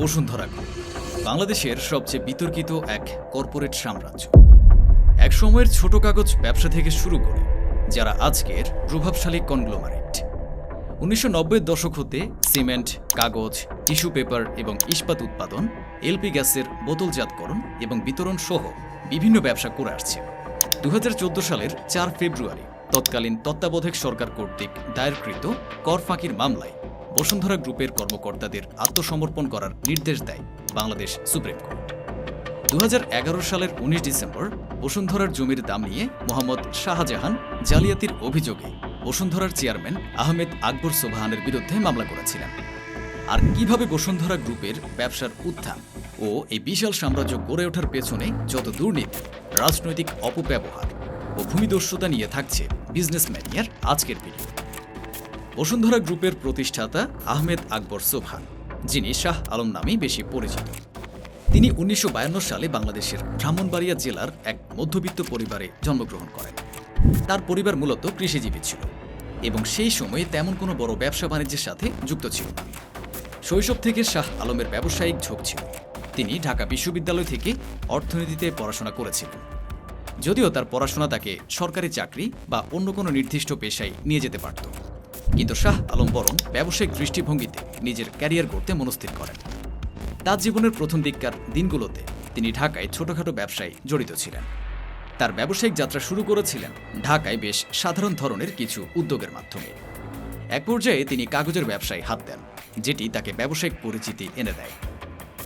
Bashundhara group, বাংলাদেশের সবচেয়ে বিতর্কিত এক কর্পোরেট সাম্রাজ্য। এক সময়ের ছোট কাগজ ব্যবসা থেকে শুরু করে, যারা আজকের প্রভাবশালী কনগ্লোমারেট। উনিশশো দশক হতে সিমেন্ট, কাগজ, টিস্যু পেপার এবং ইস্পাত উৎপাদন, এলপি গ্যাসের বোতলজাতকরণ এবং বিতরণ সহ বিভিন্ন ব্যবসা করে আসছে। দু হাজার চোদ্দ সালের চার ফেব্রুয়ারি তৎকালীন তত্ত্বাবধায়ক সরকার কর্তৃক দায়েরকৃত কর ফাঁকির মামলায় বসুন্ধরা গ্রুপের কর্মকর্তাদের আত্মসমর্পণ করার নির্দেশ দেয় বাংলাদেশ সুপ্রিম কোর্ট। দু হাজার এগারো সালের উনিশ ডিসেম্বর বসুন্ধরার জমির দাম নিয়ে মোহাম্মদ শাহজাহান জালিয়াতির অভিযোগে বসুন্ধরার চেয়ারম্যান আহমেদ আকবর সোবাহানের বিরুদ্ধে মামলা করেছিলেন। আর কীভাবে বসুন্ধরা গ্রুপের ব্যবসার উত্থান ও এই বিশাল সাম্রাজ্য গড়ে ওঠার পেছনে যত দুর্নীতি, রাজনৈতিক অপব্যবহার ও ভূমিদস্যুতা নিয়ে থাকছে বিজনেস ম্যানিয়ার আজকের ভিডিও বসুন্ধরা গ্রুপের প্রতিষ্ঠাতা আহমেদ আকবর সোভান যিনি শাহ আলম নামেই বেশি পরিচিত। তিনি উনিশশো বায়ান্ন সালে বাংলাদেশের ব্রাহ্মণবাড়িয়া জেলার এক মধ্যবিত্ত পরিবারে জন্মগ্রহণ করেন। তার পরিবার মূলত কৃষিজীবী ছিল এবং সেই সময়ে তেমন কোনো বড় ব্যবসা বাণিজ্যের সাথে যুক্ত ছিল না। শৈশব থেকে শাহ আলমের ব্যবসায়িক ঝোঁক ছিল। তিনি ঢাকা বিশ্ববিদ্যালয় থেকে অর্থনীতিতে পড়াশোনা করেছিলেন। যদিও তার পড়াশোনা তাকে সরকারি চাকরি বা অন্য কোনো নির্দিষ্ট পেশায় নিয়ে যেতে পারত। কিন্তু শাহ আলম বরং ব্যবসায়িক দৃষ্টিভঙ্গিতে নিজের ক্যারিয়ার গড়তে মনস্থির করেন। তার জীবনের প্রথম দিককার দিনগুলোতে তিনি ঢাকায় ছোটখাটো ব্যবসায় জড়িত ছিলেন। তার ব্যবসায়িক যাত্রা শুরু করেছিলেন ঢাকায় বেশ সাধারণ ধরনের কিছু উদ্যোগের মাধ্যমে। এক পর্যায়ে তিনি কাগজের ব্যবসায় হাত দেন, যেটি তাকে ব্যবসায়িক পরিচিতি এনে দেয়।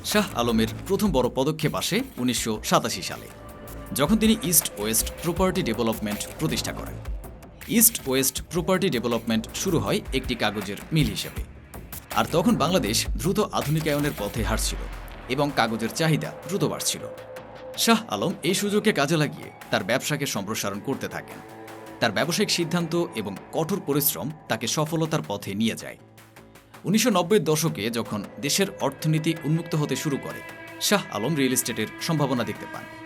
শাহ আলমের প্রথম বড় পদক্ষেপ আসে উনিশশো সাতাশি সালে, যখন তিনি ইস্ট ওয়েস্ট প্রপার্টি ডেভেলপমেন্ট প্রতিষ্ঠা করেন। ইস্ট ওয়েস্ট প্রপার্টি ডেভেলপমেন্ট শুরু হয় একটি কাগজের মিল হিসেবে। আর তখন বাংলাদেশ দ্রুত আধুনিকায়নের পথে হাঁটছিল এবং কাগজের চাহিদা দ্রুত বাড়ছিল। শাহ আলম এই সুযোগকে কাজে লাগিয়ে তার ব্যবসাকে সম্প্রসারণ করতে থাকেন। তার ব্যবসায়িক সিদ্ধান্ত এবং কঠোর পরিশ্রম তাকে সফলতার পথে নিয়ে যায়। উনিশশো দশকে যখন দেশের অর্থনীতি উন্মুক্ত হতে শুরু করে, শাহ আলম রিয়েল এস্টেটের সম্ভাবনা দেখতে পান।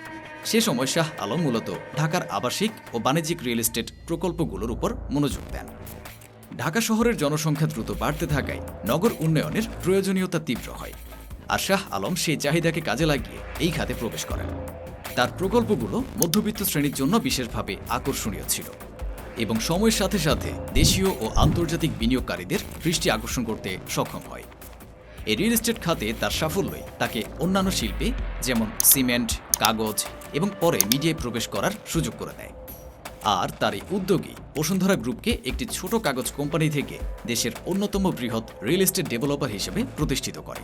সে সময় শাহ আলম মূলত ঢাকার আবাসিক ও বাণিজ্যিক রিয়েল এস্টেট প্রকল্পগুলোর উপর মনোযোগ দেন। ঢাকা শহরের জনসংখ্যা দ্রুত বাড়তে থাকায় নগর উন্নয়নের প্রয়োজনীয়তা তীব্র হয় আর শাহ আলম সেই চাহিদাকে কাজে লাগিয়ে এই খাতে প্রবেশ করেন। তার প্রকল্পগুলো মধ্যবিত্ত শ্রেণির জন্য বিশেষভাবে আকর্ষণীয় ছিল এবং সময়ের সাথে সাথে দেশীয় ও আন্তর্জাতিক বিনিয়োগকারীদের দৃষ্টি আকর্ষণ করতে সক্ষম হয়। এই রিয়েল এস্টেট খাতে তার সাফল্যই তাকে অন্যান্য শিল্পে যেমন সিমেন্ট, কাগজ এবং পরে মিডিয়ায় প্রবেশ করার সুযোগ করে দেয়। আর তার এই উদ্যোগী বসুন্ধরা গ্রুপকে একটি ছোট কাগজ কোম্পানি থেকে দেশের অন্যতম বৃহৎ রিয়েল এস্টেট ডেভেলপার হিসেবে প্রতিষ্ঠিত করে।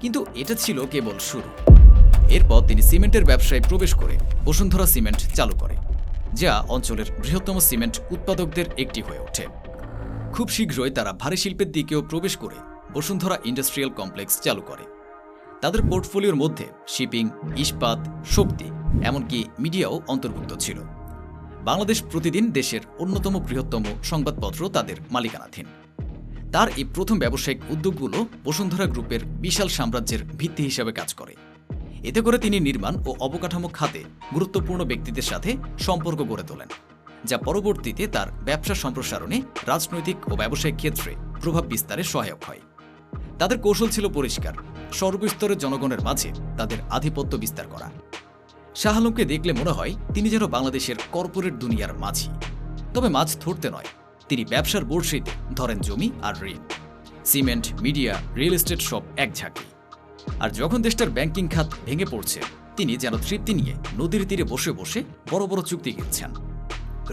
কিন্তু এটা ছিল কেবল শুরু। এরপর তিনি সিমেন্টের ব্যবসায় প্রবেশ করে বসুন্ধরা সিমেন্ট চালু করে, যা অঞ্চলের বৃহত্তম সিমেন্ট উৎপাদকদের একটি হয়ে ওঠে। খুব শীঘ্রই তারা ভারী শিল্পের দিকেও প্রবেশ করে বসুন্ধরা ইন্ডাস্ট্রিয়াল কমপ্লেক্স চালু করে। তাদের পোর্টফোলিওর মধ্যে শিপিং, ইস্পাত, শক্তি এমনকি মিডিয়াও অন্তর্ভুক্ত ছিল। বাংলাদেশ প্রতিদিন দেশের অন্যতম বৃহত্তম সংবাদপত্র তাদের মালিকানাধীন। তার এই প্রথম ব্যবসায়িক উদ্যোগগুলো বসুন্ধরা গ্রুপের বিশাল সাম্রাজ্যের ভিত্তি হিসেবে কাজ করে। এতে করে তিনি নির্মাণ ও অবকাঠামো খাতে গুরুত্বপূর্ণ ব্যক্তিদের সাথে সম্পর্ক গড়ে তোলেন, যা পরবর্তীতে তার ব্যবসা সম্প্রসারণে রাজনৈতিক ও ব্যবসায়িক ক্ষেত্রে প্রভাব বিস্তারে সহায়ক হয়। তাদের কৌশল ছিল পরিষ্কার, সর্বস্তরের জনগণের মাঝে তাদের আধিপত্য বিস্তার করা। শাহ আলমকে দেখলে মনে হয় তিনি যেন বাংলাদেশের কর্পোরেট দুনিয়ার মাঝি। তবে মাছ ধরতে নয়, তিনি ব্যবসার বড়শিতে ধরেন জমি আর ঋণ। সিমেন্ট, মিডিয়া, রিয়েল এস্টেট সব এক ঝাঁকি। আর যখন দেশটার ব্যাংকিং খাত ভেঙে পড়ছে, তিনি যেন তৃপ্তি নিয়ে নদীর তীরে বসে বসে বড় বড় চুক্তি গিলছেন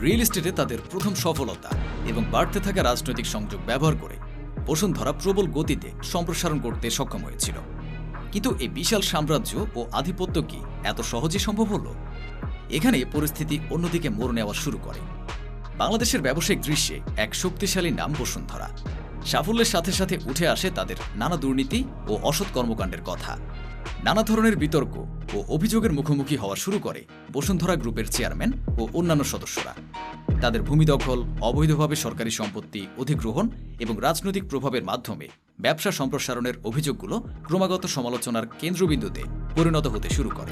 রিয়েল এস্টেটে তাদের প্রথম সফলতা এবং বাড়তে থাকা রাজনৈতিক সংযোগ ব্যবহার করে বসুন্ধরা প্রবল গতিতে সম্প্রসারণ করতে সক্ষম হয়েছিল। কিন্তু এই বিশাল সাম্রাজ্য ও আধিপত্য কি এত সহজে সম্ভব হলো? এখানে পরিস্থিতি অন্যদিকে মোড় নেওয়া শুরু করে। বাংলাদেশের ব্যবসায়িক দৃশ্যে এক শক্তিশালী নাম বসুন্ধরা। সাফল্যের সাথে সাথে উঠে আসে তাদের নানা দুর্নীতি ও অসৎ কর্মকাণ্ডের কথা। নানা ধরনের বিতর্ক ও অভিযোগের মুখোমুখি হওয়া শুরু করে বসুন্ধরা গ্রুপের চেয়ারম্যান ও অন্যান্য সদস্যরা। তাদের ভূমি দখল, অবৈধভাবে সরকারি সম্পত্তি অধিগ্রহণ এবং রাজনৈতিক প্রভাবের মাধ্যমে ব্যবসা সম্প্রসারণের অভিযোগগুলো ক্রমাগত সমালোচনার কেন্দ্রবিন্দুতে পরিণত হতে শুরু করে।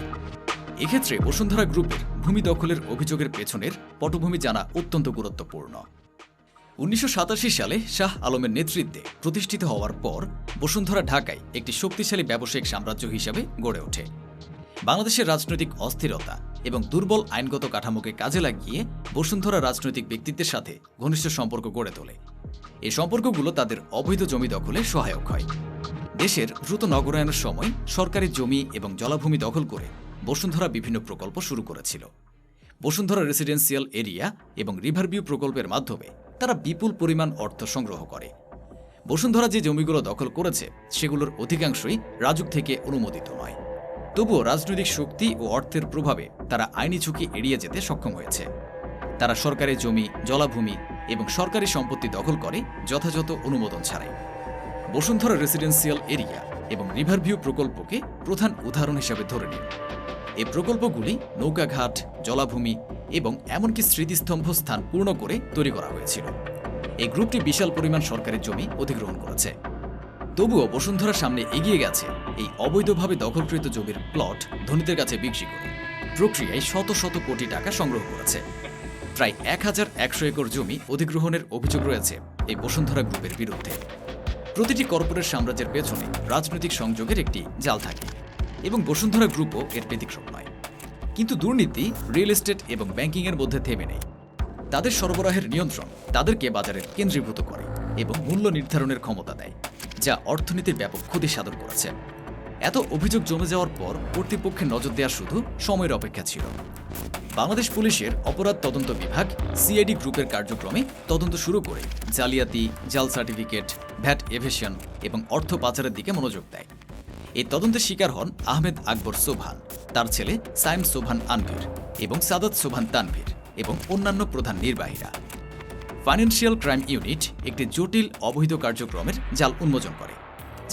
এক্ষেত্রে বসুন্ধরা গ্রুপের ভূমি দখলের অভিযোগের পেছনের পটভূমি জানা অত্যন্ত গুরুত্বপূর্ণ। উনিশশো সাতাশি সালে শাহ আলমের নেতৃত্বে প্রতিষ্ঠিত হওয়ার পর বসুন্ধরা ঢাকায় একটি শক্তিশালী ব্যবসায়িক সাম্রাজ্য হিসেবে গড়ে ওঠে। বাংলাদেশের রাজনৈতিক অস্থিরতা এবং দুর্বল আইনগত কাঠামোকে কাজে লাগিয়ে বসুন্ধরা রাজনৈতিক ব্যক্তিত্বের সাথে ঘনিষ্ঠ সম্পর্ক গড়ে তোলে। এই সম্পর্কগুলো তাদের অবৈধ জমি দখলে সহায়ক হয়। দেশের দ্রুত নগরায়নের সময় সরকারি জমি এবং জলাভূমি দখল করে বসুন্ধরা বিভিন্ন প্রকল্প শুরু করেছিল। বসুন্ধরা রেসিডেন্সিয়াল এরিয়া এবং রিভারভিউ প্রকল্পের মাধ্যমে তারা বিপুল পরিমাণ অর্থ সংগ্রহ করে। বসুন্ধরা যে জমিগুলো দখল করেছে, সেগুলোর অধিকাংশই রাজুক থেকে অনুমোদিত নয়। তবুও রাজনৈতিক শক্তি ও অর্থের প্রভাবে তারা আইনি ঝুঁকি এড়িয়ে যেতে সক্ষম হয়েছে। তারা সরকারি জমি, জলাভূমি এবং সরকারি সম্পত্তি দখল করে যথাযথ অনুমোদন ছাড়াই। বসুন্ধরা রেসিডেন্সিয়াল এরিয়া এবং রিভারভিউ প্রকল্পকে প্রধান উদাহরণ হিসাবে ধরে নিন। এই প্রকল্পগুলি নৌকাঘাট, জলাভূমি এবং এমনকি স্মৃতিস্তম্ভ স্থান পূর্ণ করে তৈরি করা হয়েছিল। এই গ্রুপটি বিশাল পরিমাণ সরকারি জমি অধিগ্রহণ করেছে। তবুও বসুন্ধরার সামনে এগিয়ে গেছে এই অবৈধভাবে দখলকৃত জমির প্লট ধনীদের কাছে বিক্রি করে। প্রক্রিয়ায় শত শত কোটি টাকা সংগ্রহ করেছে। প্রায় এক হাজার একশো একর জমি অধিগ্রহণের অভিযোগ রয়েছে এই বসুন্ধরা গ্রুপের বিরুদ্ধে। প্রতিটি কর্পোরেট সাম্রাজ্যের পেছনে রাজনৈতিক সংযোগের একটি জাল থাকে এবং বসুন্ধরা গ্রুপও এর ব্যতিক্রম নয়। কিন্তু দুর্নীতি রিয়েল এস্টেট এবং ব্যাংকিংয়ের মধ্যে থেমে নেই। তাদের সরবরাহের নিয়ন্ত্রণ তাদেরকে বাজারে কেন্দ্রীভূত করে এবং মূল্য নির্ধারণের ক্ষমতা দেয়। যা অর্থনীতির ব্যাপক ক্ষতি সাধন করেছে। এত অভিযোগ জমে যাওয়ার পর কর্তৃপক্ষের নজর দেওয়া শুধু সময়ের অপেক্ষা ছিল। বাংলাদেশ পুলিশের অপরাধ তদন্ত বিভাগ, সিআইডি গ্রুপের কার্যক্রমে তদন্ত শুরু করে জালিয়াতি, জাল সার্টিফিকেট, ভ্যাট এভেশন এবং অর্থ পাচারের দিকে মনোযোগ দেয়। এই তদন্তের শিকার হন আহমেদ আকবর সোভান তার ছেলে সাইম সোভান আনভির এবং সাদাত সোভান তানভীর এবং অন্যান্য প্রধান নির্বাহীরা। ফাইন্যান্সিয়াল ক্রাইম ইউনিট একটি জটিল অবৈধ কার্যক্রমের জাল উন্মোচন করে,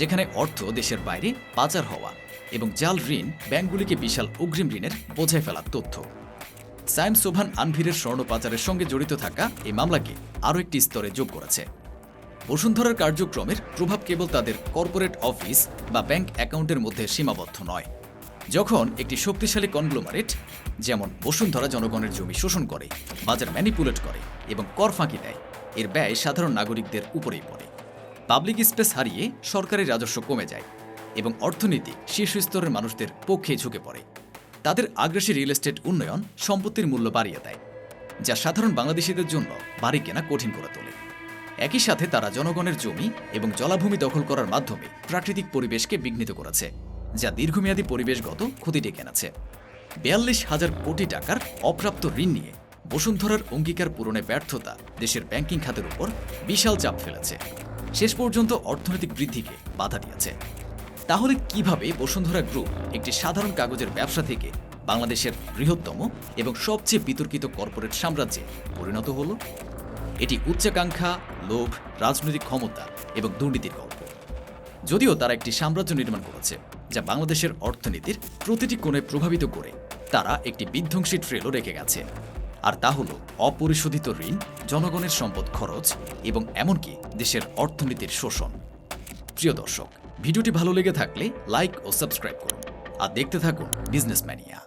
যেখানে অর্থ দেশের বাইরে, পাচার হওয়া এবং জাল ঋণ ব্যাংকগুলিকে বিশাল অগ্রিম ঋণের বোঝায় ফেলার তথ্য। সাইম সোভান আনভিরের স্বর্ণ পাচারের সঙ্গে জড়িত থাকা এই মামলাকে আরও একটি স্তরে যোগ করেছে। বসুন্ধরার কার্যক্রমের প্রভাব কেবল তাদের কর্পোরেট অফিস বা ব্যাংক অ্যাকাউন্টের মধ্যে সীমাবদ্ধ নয়। যখন একটি শক্তিশালী কনগ্লোমারেট, যেমন বসুন্ধরা জনগণের জমি শোষণ করে, বাজার ম্যানিপুলেট করে এবং কর ফাঁকি দেয়। এর ব্যয় সাধারণ নাগরিকদের উপরেই পড়ে। পাবলিক স্পেস হারিয়ে সরকারের রাজস্ব কমে যায় এবং অর্থনীতি শীর্ষ স্তরের মানুষদের পক্ষে ঝুঁকে পড়ে। তাদের আগ্রাসী রিয়েল এস্টেট উন্নয়ন সম্পত্তির মূল্য বাড়িয়ে দেয়, যা সাধারণ বাংলাদেশিদের জন্য বাড়ি কেনা কঠিন করে তোলে। একই সাথে তারা জনগণের জমি এবং জলাভূমি দখল করার মাধ্যমে প্রাকৃতিক পরিবেশকে বিঘ্নিত করেছে, যা দীর্ঘমেয়াদী পরিবেশগত ক্ষতি ডেকে আনছে। বিয়াল্লিশ হাজার কোটি টাকার অপ্রাপ্ত ঋণ নিয়ে বসুন্ধরার অঙ্গীকার পূরণে ব্যর্থতা দেশের ব্যাংকিং খাতের উপর বিশাল চাপ ফেলেছে। শেষ পর্যন্ত অর্থনৈতিক বৃদ্ধিকে বাধা দিয়েছে। তাহলে কীভাবে বসুন্ধরা গ্রুপ একটি সাধারণ কাগজের ব্যবসা থেকে বাংলাদেশের বৃহত্তম এবং সবচেয়ে বিতর্কিত কর্পোরেট সাম্রাজ্যে পরিণত হল? এটি উচ্চাকাঙ্ক্ষা, লোভ, রাজনৈতিক ক্ষমতা এবং দুর্নীতির গল্প। যদিও তারা একটি সাম্রাজ্য নির্মাণ করেছে, যা বাংলাদেশের অর্থনীতির প্রতিটি কোণে প্রভাবিত করে, তারা একটি বিধ্বংসী ট্রেলও রেখে গেছে। আর তা হল অপরিশোধিত ঋণ, জনগণের সম্পদ খরচ এবং এমনকি দেশের অর্থনীতির শোষণ। প্রিয় দর্শক, ভিডিওটি ভালো লেগে থাকলে লাইক ও সাবস্ক্রাইব করুন। আর দেখতে থাকুন বিজনেস ম্যানিয়া